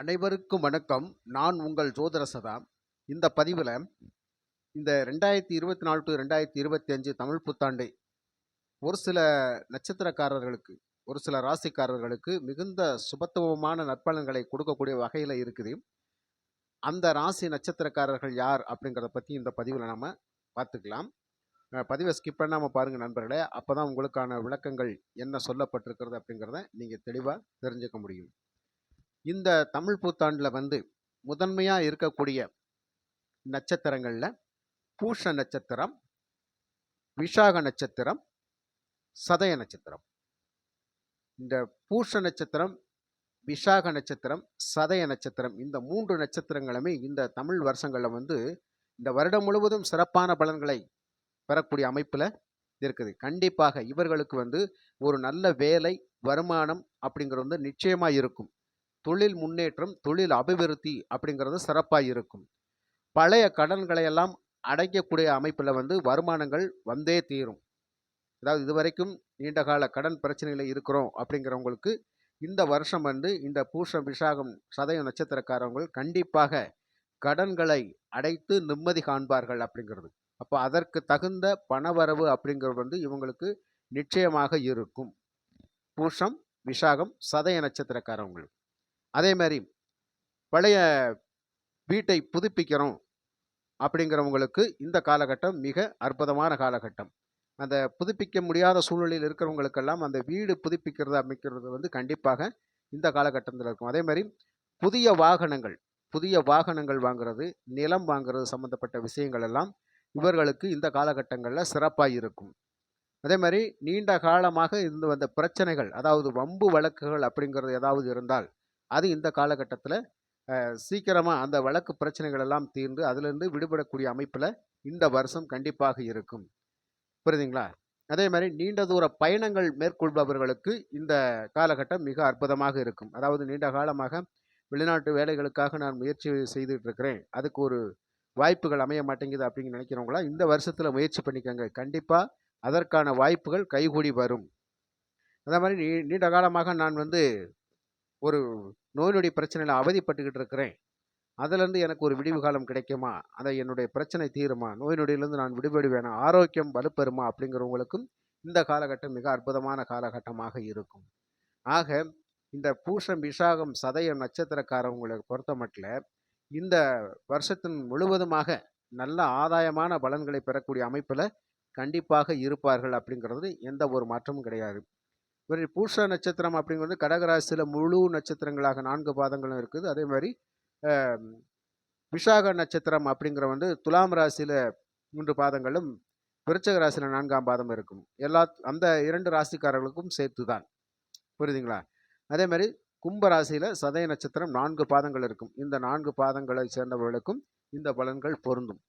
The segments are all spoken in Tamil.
அனைவருக்கும் வணக்கம். நான் உங்கள் ஜோதிட சதா இந்த பதிவில் இந்த ரெண்டாயிரத்தி இருபத்தி நாலு டு ரெண்டாயிரத்தி இருபத்தி அஞ்சு தமிழ் புத்தாண்டை ஒரு சில நட்சத்திரக்காரர்களுக்கு ஒரு சில ராசிக்காரர்களுக்கு மிகுந்த சுபத்துவமான நற்பலன்களை கொடுக்கக்கூடிய வகையில் இருக்குது. அந்த ராசி நட்சத்திரக்காரர்கள் யார் அப்படிங்கிறத பற்றி இந்த பதிவில் நம்ம பார்த்துக்கலாம். பதிவை ஸ்கிப் பண்ணாமல் பாருங்கள் நண்பர்களே. அப்போ தான் உங்களுக்கான விளக்கங்கள் என்ன சொல்லப்பட்டிருக்கிறது அப்படிங்கிறத நீங்கள் தெளிவாக தெரிஞ்சுக்க முடியும். இந்த தமிழ் புத்தாண்டில் வந்து முதன்மையாக இருக்கக்கூடிய நட்சத்திரங்களில் பூஷ நட்சத்திரம் விஷாக நட்சத்திரம் சதய நட்சத்திரம். இந்த பூஷ நட்சத்திரம் விஷாக நட்சத்திரம் சதய நட்சத்திரம் இந்த மூன்று நட்சத்திரங்களுமே இந்த தமிழ் வருஷங்களில் வந்து இந்த வருடம் முழுவதும் சிறப்பான பலன்களை பெறக்கூடிய அமைப்பில் இருக்குது. கண்டிப்பாக இவர்களுக்கு வந்து ஒரு நல்ல வேலை வருமானம் அப்படிங்கிறது வந்து நிச்சயமாக இருக்கும். தொழில் முன்னேற்றம் தொழில் அபிவிருத்தி அப்படிங்கிறது சிறப்பாக இருக்கும். பழைய கடன்களை எல்லாம் அடைக்கக்கூடிய அமைப்பில் வந்து வருமானங்கள் வந்தே தீரும். அதாவது இதுவரைக்கும் நீண்டகால கடன் பிரச்சனையில் இருக்கிறோம் அப்படிங்கிறவங்களுக்கு இந்த வருஷம் வந்து இந்த பூஷம் விஷாகம் சதயம் நட்சத்திரக்காரவங்கள் கண்டிப்பாக கடன்களை அடைத்து நிம்மதி காண்பார்கள் அப்படிங்கிறது. அப்போ அதற்கு தகுந்த பணவரவு அப்படிங்கிறது வந்து இவங்களுக்கு நிச்சயமாக இருக்கும். பூஷம் விஷாகம் சதய நட்சத்திரக்காரவங்களுக்கு. அதே மாதிரி பழைய வீட்டை புதுப்பிக்கிறோம் அப்படிங்கிறவங்களுக்கு இந்த காலகட்டம் மிக அற்புதமான காலகட்டம். அந்த புதுப்பிக்க முடியாத சூழ்நிலையில் இருக்கிறவங்களுக்கெல்லாம் அந்த வீடு புதுப்பிக்கிறது அமைக்கிறது வந்து கண்டிப்பாக இந்த காலகட்டத்தில் இருக்கும். அதே மாதிரி புதிய வாகனங்கள் புதிய வாகனங்கள் வாங்குறது நிலம் வாங்குறது சம்மந்தப்பட்ட விஷயங்கள் எல்லாம் இவர்களுக்கு இந்த காலகட்டங்களில் சிறப்பாக இருக்கும். அதே மாதிரி நீண்ட காலமாக இருந்து வந்த பிரச்சனைகள் அதாவது வம்பு வழக்குகள் அப்படிங்கிறது ஏதாவது இருந்தால் அது இந்த காலகட்டத்தில் சீக்கிரமாக அந்த வழக்கு பிரச்சனைகள் எல்லாம் தீர்ந்து அதிலிருந்து விடுபடக்கூடிய அமைப்பில் இந்த வருஷம் கண்டிப்பாக இருக்கும். புரியுதுங்களா? அதே மாதிரி நீண்ட தூர பயணங்கள் மேற்கொள்பவர்களுக்கு இந்த காலகட்டம் மிக அற்புதமாக இருக்கும். அதாவது நீண்ட காலமாக வெளிநாட்டு வேலைகளுக்காக நான் முயற்சி செய்துட்டு இருக்கிறேன் அதுக்கு ஒரு வாய்ப்புகள் அமைய மாட்டேங்குது அப்படின்னு நினைக்கிறவங்களா இந்த வருஷத்தில் முயற்சி பண்ணிக்கோங்க. கண்டிப்பாக அதற்கான வாய்ப்புகள் கைகூடி வரும். அதே மாதிரி நீ நீண்ட காலமாக நான் வந்து ஒரு நோய் நொடி பிரச்சனையில் அவதிப்பட்டுக்கிட்டு இருக்கிறேன். அதுலேருந்து எனக்கு ஒரு விடிவு காலம் கிடைக்குமா? அதை என்னுடைய பிரச்சனை தீருமா? நோய் நொடியிலேருந்து நான் விடுபடுவேனா? ஆரோக்கியம் வலுப்பெறுமா? அப்படிங்கிறவங்களுக்கும் இந்த காலகட்டம் மிக அற்புதமான காலகட்டமாக இருக்கும். ஆக இந்த பூஷம் விசாகம் சதயம் நட்சத்திரக்காரவங்களை பொறுத்த மட்டில் இந்த வருஷத்தின் முழுவதுமாக நல்ல ஆதாயமான பலன்களை பெறக்கூடிய அமைப்பில் கண்டிப்பாக இருப்பார்கள் அப்படிங்கிறது எந்த ஒரு மாற்றமும் கிடையாது. ஒரு பூஷ நட்சத்திரம் அப்படிங்கிறது கடகராசியில் முழு நட்சத்திரங்களாக நான்கு பாதங்களும் இருக்குது. அதே மாதிரி விஷாக நட்சத்திரம் அப்படிங்கிற வந்து துலாம் ராசியில் மூன்று பாதங்களும் விருச்சக ராசியில் நான்காம் பாதம் இருக்கும். எல்லா அந்த இரண்டு ராசிக்காரர்களுக்கும் சேர்த்து தான் புரியுதுங்களா? அதே மாதிரி கும்ப ராசியில் சதய நட்சத்திரம் நான்கு பாதங்கள் இருக்கும். இந்த நான்கு பாதங்களை சேர்ந்தவர்களுக்கும் இந்த பலன்கள் பொருந்தும்.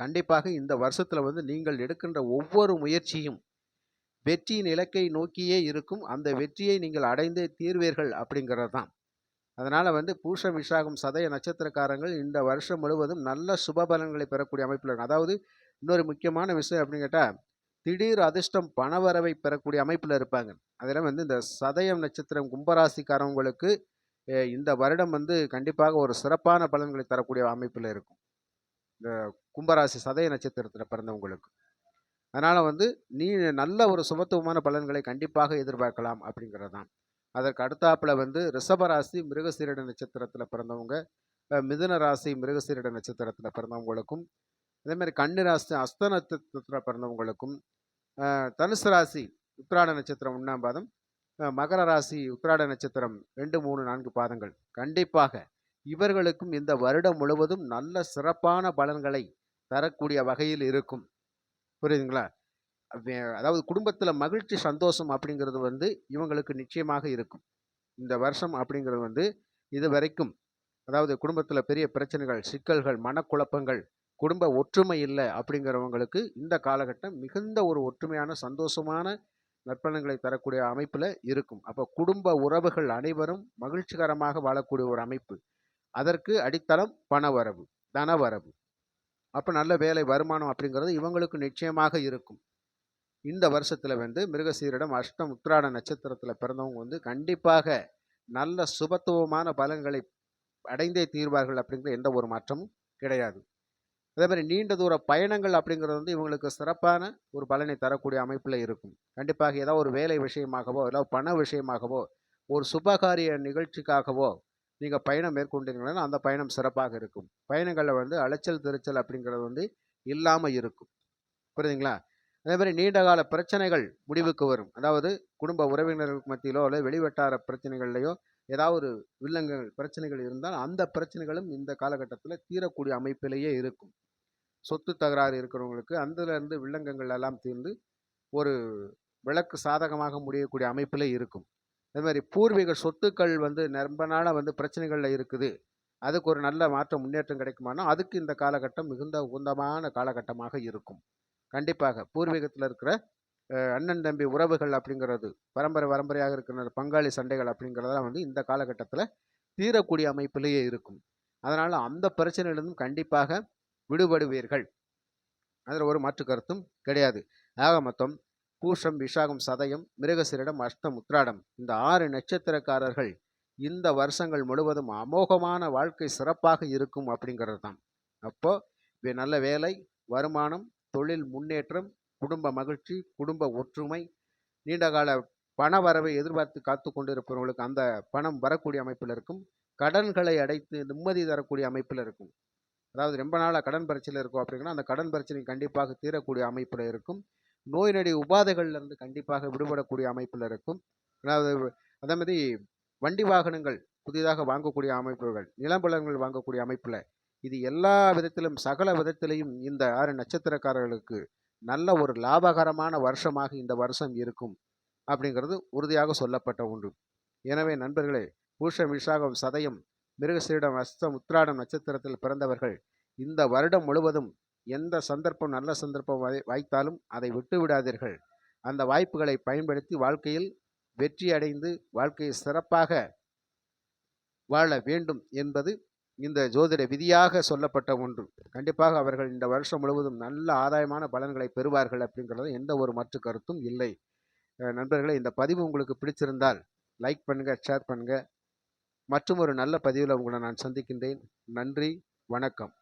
கண்டிப்பாக இந்த வருஷத்தில் வந்து நீங்கள் எடுக்கின்ற ஒவ்வொரு முயற்சியும் வெற்றியின் இலக்கை நோக்கியே இருக்கும். அந்த வெற்றியை நீங்கள் அடைந்தே தீர்வீர்கள் அப்படிங்கிறது தான் அதனால் வந்து பூஷ விஷாகம் சதய நட்சத்திரக்காரங்கள் இந்த வருஷம் முழுவதும் நல்ல சுப பலன்களை பெறக்கூடிய அமைப்பில் அதாவது இன்னொரு முக்கியமான விஷயம் அப்படின்னு கேட்டால் திடீர் அதிர்ஷ்டம் பணவரவை பெறக்கூடிய அமைப்பில் இருப்பாங்க. அதில் வந்து இந்த சதயம் நட்சத்திரம் கும்பராசிக்காரவங்களுக்கு இந்த வருடம் வந்து கண்டிப்பாக ஒரு சிறப்பான பலன்களை தரக்கூடிய அமைப்பில் இருக்கும். இந்த கும்பராசி சதய நட்சத்திரத்தில் பிறந்தவங்களுக்கு. அதனால் வந்து நீ நல்ல ஒரு சுமத்துவமான பலன்களை கண்டிப்பாக எதிர்பார்க்கலாம் அப்படிங்கிறது தான் அதற்கு அடுத்தாப்புல வந்து ரிஷபராசி மிருகசீரட நட்சத்திரத்தில் பிறந்தவங்க மிதுன ராசி மிருகசீரட நட்சத்திரத்தில் பிறந்தவங்களுக்கும் அதேமாதிரி கண்ணு ராசி அஸ்த நட்சத்திரத்தில் பிறந்தவங்களுக்கும் தனுசு ராசி உத்திராட நட்சத்திரம் ஒன்றாம் பாதம் மகர ராசி உத்திராட நட்சத்திரம் ரெண்டு மூணு நான்கு பாதங்கள். கண்டிப்பாக இவர்களுக்கும் இந்த வருடம் முழுவதும் நல்ல சிறப்பான பலன்களை தரக்கூடிய வகையில் இருக்கும். புரியுதுங்களா? அதாவது குடும்பத்தில் மகிழ்ச்சி சந்தோஷம் அப்படிங்கிறது வந்து இவங்களுக்கு நிச்சயமாக இருக்கும். இந்த வருஷம் அப்படிங்கிறது வந்து இது வரைக்கும் அதாவது குடும்பத்தில் பெரிய பிரச்சனைகள் சிக்கல்கள் மனக்குழப்பங்கள் குடும்ப ஒற்றுமை இல்லை அப்படிங்கிறவங்களுக்கு இந்த காலகட்டம் மிகுந்த ஒரு ஒற்றுமையான சந்தோஷமான நற்பலன்களை தரக்கூடிய அமைப்பில் இருக்கும். அப்போ குடும்ப உறவுகள் அனைவரும் மகிழ்ச்சிகரமாக வாழக்கூடிய ஒரு அமைப்பு. அதற்கு அடித்தளம் பணவரவு தனவரவு. அப்போ நல்ல வேலை வருமானம் அப்படிங்கிறது இவங்களுக்கு நிச்சயமாக இருக்கும். இந்த வருஷத்தில் வந்து மிருகசீரிடம் அஷ்டம் உத்திராட நட்சத்திரத்தில் பிறந்தவங்க வந்து கண்டிப்பாக நல்ல சுபத்துவமான பலன்களை அடைந்தே தீர்வார்கள் அப்படிங்கிற எந்த ஒரு மாற்றமும் கிடையாது. அதே மாதிரி நீண்ட தூர பயணங்கள் அப்படிங்கிறது வந்து இவங்களுக்கு சிறப்பான ஒரு பலனை தரக்கூடிய அமைப்பில் இருக்கும். கண்டிப்பாக ஏதோ ஒரு வேலை விஷயமாகவோ இல்லை பண விஷயமாகவோ ஒரு சுபகாரிய நிகழ்ச்சிக்காகவோ நீங்கள் பயணம் மேற்கொண்டீங்கன்னா அந்த பயணம் சிறப்பாக இருக்கும். பயணங்களில் வந்து அலைச்சல் திருச்சல் அப்படிங்கிறது வந்து இல்லாமல் இருக்கும். புரியுதுங்களா? அதே மாதிரி நீண்டகால பிரச்சனைகள் முடிவுக்கு வரும். அதாவது குடும்ப உறவினர்களுக்கு மத்தியிலோ அல்லது வெளிவட்டார பிரச்சனைகள்லையோ ஏதாவது ஒரு வில்லங்கள் பிரச்சனைகள் இருந்தால் அந்த பிரச்சனைகளும் இந்த காலகட்டத்தில் தீரக்கூடிய அமைப்பிலேயே இருக்கும். சொத்து தகராறு இருக்கிறவங்களுக்கு அந்தலேருந்து வில்லங்கங்கள் எல்லாம் தீர்ந்து ஒரு விளக்கு சாதகமாக முடியக்கூடிய அமைப்பில் இருக்கும். அதே மாதிரி பூர்வீக சொத்துக்கள் வந்து ரொம்ப நாளாக வந்து பிரச்சனைகளில் இருக்குது. அதுக்கு ஒரு நல்ல மாற்றம் முன்னேற்றம் கிடைக்குமானா அதுக்கு இந்த காலகட்டம் மிகுந்த உகந்தமான காலகட்டமாக இருக்கும். கண்டிப்பாக பூர்வீகத்தில் இருக்கிற அண்ணன் தம்பி உறவுகள் அப்படிங்கிறது பரம்பரை பரம்பரையாக இருக்கிற பங்காளி சண்டைகள் அப்படிங்கிறதெல்லாம் வந்து இந்த காலகட்டத்தில் தீரக்கூடிய அமைப்பிலேயே இருக்கும். அதனால் அந்த பிரச்சனையிலிருந்தும் கண்டிப்பாக விடுபடுவீர்கள். அதில் ஒரு மாற்று கருத்தும் கிடையாது. ஆக மொத்தம் பூஷம் விஷாகம் சதயம் மிருகசிரிடம் அஷ்டம் உத்ராடம் இந்த ஆறு நட்சத்திரக்காரர்கள் இந்த வருஷங்கள் முழுவதும் அமோகமான வாழ்க்கை சிறப்பாக இருக்கும் அப்படிங்கிறது தான் அப்போ நல்ல வேலை வருமானம் தொழில் முன்னேற்றம் குடும்ப மகிழ்ச்சி குடும்ப ஒற்றுமை நீண்டகால பண வரவை எதிர்பார்த்து காத்து கொண்டிருப்பவர்களுக்கு அந்த பணம் வரக்கூடிய அமைப்பில் இருக்கும். கடன்களை அடைத்து நிம்மதி தரக்கூடிய அமைப்பில் இருக்கும். அதாவது ரொம்ப நாளாக கடன் பிரச்சனை இருக்கும் அப்படின்னா அந்த கடன் பிரச்சனை கண்டிப்பாக தீரக்கூடிய அமைப்பில் இருக்கும். நோய் நடி உபாதைகள்லேருந்து கண்டிப்பாக விடுபடக்கூடிய அமைப்பில் இருக்கும். அதாவது அதே மாதிரி வண்டி வாகனங்கள் புதிதாக வாங்கக்கூடிய அமைப்புகள் நிலம்பலங்கள் வாங்கக்கூடிய அமைப்பில் இது எல்லா விதத்திலும் சகல விதத்திலையும் இந்த ஆறு நட்சத்திரக்காரர்களுக்கு நல்ல ஒரு லாபகரமான வருஷமாக இந்த வருஷம் இருக்கும் அப்படிங்கிறது உறுதியாக சொல்லப்பட்ட ஒன்று. எனவே நண்பர்களே பூஷம் விஷாகம் சதயம் மிருகசீடம் அஸ்தம் உத்ராடம் நட்சத்திரத்தில் பிறந்தவர்கள் இந்த வருடம் முழுவதும் எந்த சந்தர்ப்பம் நல்ல சந்தர்ப்பம் வாய்- வாய்த்தாலும் அதை விட்டு விடாதீர்கள். அந்த வாய்ப்புகளை பயன்படுத்தி வாழ்க்கையில் வெற்றி அடைந்து வாழ்க்கையை சிறப்பாக வாழ வேண்டும் என்பது இந்த ஜோதிட விதியாக சொல்லப்பட்ட ஒன்று. கண்டிப்பாக அவர்கள் இந்த வருஷம் முழுவதும் நல்ல ஆதாயமான பலன்களை பெறுவார்கள் அப்படிங்கிறது எந்த ஒரு மாற்று கருத்தும் இல்லை. நண்பர்களே இந்த பதிவு உங்களுக்கு பிடிச்சிருந்தால் லைக் பண்ணுங்க ஷேர் பண்ணுங்க. மற்றும் ஒரு நல்ல பதிவில் உங்களை நான் சந்திக்கின்றேன். நன்றி வணக்கம்.